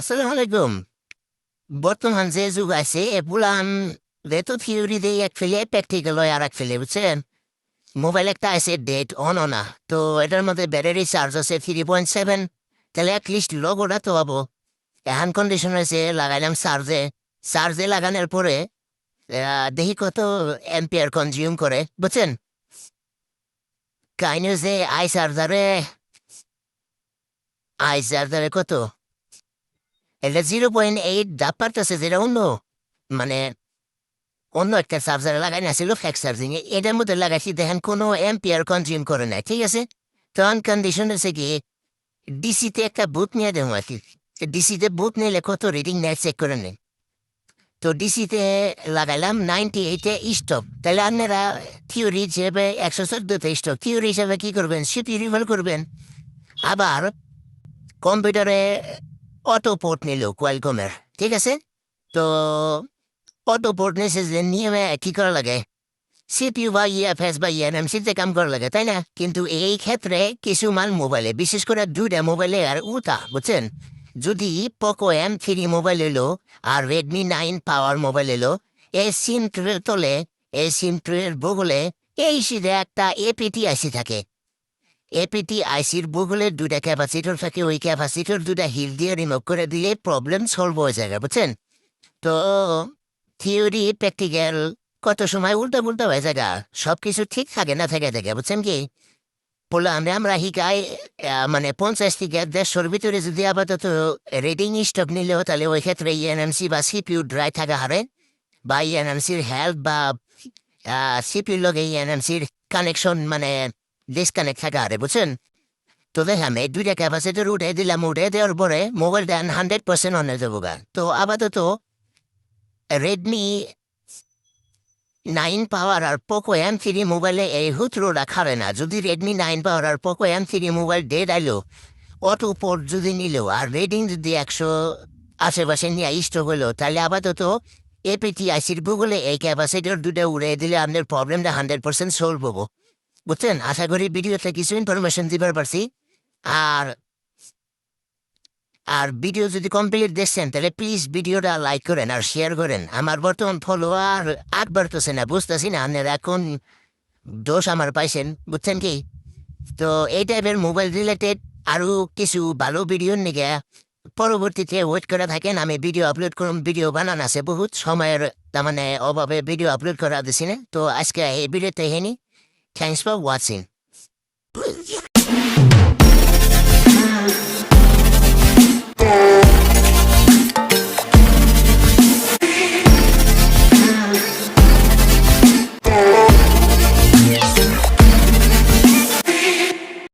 আসসালামু আলাইকুম। বর্তমান যে যুগ আছে এপুলান যেহেতু থিওরি দিয়ে এক ফেলে প্র্যাকটিক্যাল আর এক ফেলে, বুঝছেন? মোবাইল একটা আছে ডেট অন না? তো এটার মধ্যে ব্যাটারি চার্জ আছে থ্রি পয়েন্ট সেভেন তাহলে অ্যাটলিস্ট লগোটা তো হব এখন কন্ডিশন আছে লাগাইলাম চার্জে চার্জে লাগানোর পরে দেখি কত এম্পিয়ার কনজিউম করে, বুঝছেন? কাইনে যে আই চার্জারে আই চার্জারে কত? এটা জিরো পয়েন্ট এইট ডাব পারতেছে যেটা অন্য মানে অন্য একটা চার্জারে লাগাই নাছিল ফ্যাক চার্জিং এটার মধ্যে লাগাইছি দেখেন কোনো এম্পিয়ার কনজিউম করে না ঠিক আছে তখন কন্ডিশন হচ্ছে কি ডিসিতে একটা বুথ নিয়ে দেবো আর কি ডিসিতে বুথ নিলে কত রিডিং নেয় চেক করে নেন তো ডিসিতে লাগাইলাম নাইনটি এইটে স্টপ তাহলে আপনারা থিওরি হিসেবে একশো চোদ্দোতে স্টপ থিওরি হিসেবে কি করবেন সিপি রিভল করবেন আবার কম্পিউটারে অটো পোর্ট নিল কোয়ালকমের ঠিক আছে তো অটো পোর্ট নিয়ে নিয়মে কি করা লাগে সিপিইউ বা ইএফএস বা ইএনএমসিতে কাম করা লাগে তাই না কিন্তু এই ক্ষেত্রে কিছুমান মোবাইলে বিশেষ করে দুইটা মোবাইলে আর উতা বুঝছেন যদি পোকো এম থ্রি মোবাইল এলো আর রেডমি নাইন পাওয়ার মোবাইল এলো এই সিম ট্রের তলে এই সিম ট্রের বগলে এই সিধে একটা এপিটি আইসি থাকে এপিটি আইসির বগলের দুটা ক্যাপাসিটর থাকে, ওই ক্যাপাসিটর দুটা হিল দিয়ে রিমুভ করে দিলে প্রবলেম সলভ হয়ে যায়, বুঝছেন? তো থিওরি প্র্যাকটিক্যাল কত সময় উল্টা পুল্টা হয়ে যায় সব কিছু ঠিক থাকে না থাকে থাকে বুঝছেন কি? বলল আমরা হিকাই মানে পঞ্চাশ থেকে দেড়শোর ভিতরে যদি আপাতত রেডিং স্টক নিলেও তাহলে ওই ক্ষেত্রে ইএনএমসি বা সিপিউ ড্রাই থাকা হারে, বা ইএনএমসির হেল্প বা সিপিউর লগে ইএনএমসির কানেকশন মানে ডিসকানেক্ট থাকা হারে বুঝছেন? তো এই দুইটা ক্যাপাসিটার উঠে দিলাম উঠে দেওয়ার পরে মোবাইলটা হান্ড্রেড পার্সেন্ট অনে দেবো গা। তো আপাতত রেডমি নাইন পাওয়ার আর পোকো এম থ্রি মোবাইলে এই হুতরোটা খাবে না। যদি রেডমি নাইন পাওয়ার আর পোকো এম থ্রি মোবাইল ডে আইলো অটো পোর্ট যদি নিল আর রেটিং যদি একশো আশেপাশে নিয়ে স্টক হলো, তাহলে আপাতত এপিটি আইসির গুগলে এই ক্যাপাসিটির দুটো উড়ে দিলে আপনার প্রবলেমটা হান্ড্রেড পার্সেন্ট সলভ হব। বুঝছেন? আশা করি ভিডিওতে কিছু ইনফরমেশন দিবার পারছি। আর আর ভিডিও যদি কমপ্লিট দেখছেন, তাহলে প্লিজ ভিডিওটা লাইক করেন আর শেয়ার করেন। আমার বর্তমান ফলোয়ার আট বাড়তেছে না, বুঝতেছি না, আপনারা এখন দোষ আমার পাইছেন, বুঝছেন কি? তো এই টাইপের মোবাইল রিলেটেড আরও কিছু ভালো ভিডিও নিকে পরবর্তীতে ওয়েট করে থাকেন, আমি ভিডিও আপলোড করুন ভিডিও বানান আছে বহুত, সময়ের তার মানে অভাবে ভিডিও আপলোড করা দিছি না। তো আজকে এই ভিডিওতে হেনি Can you spell Watson?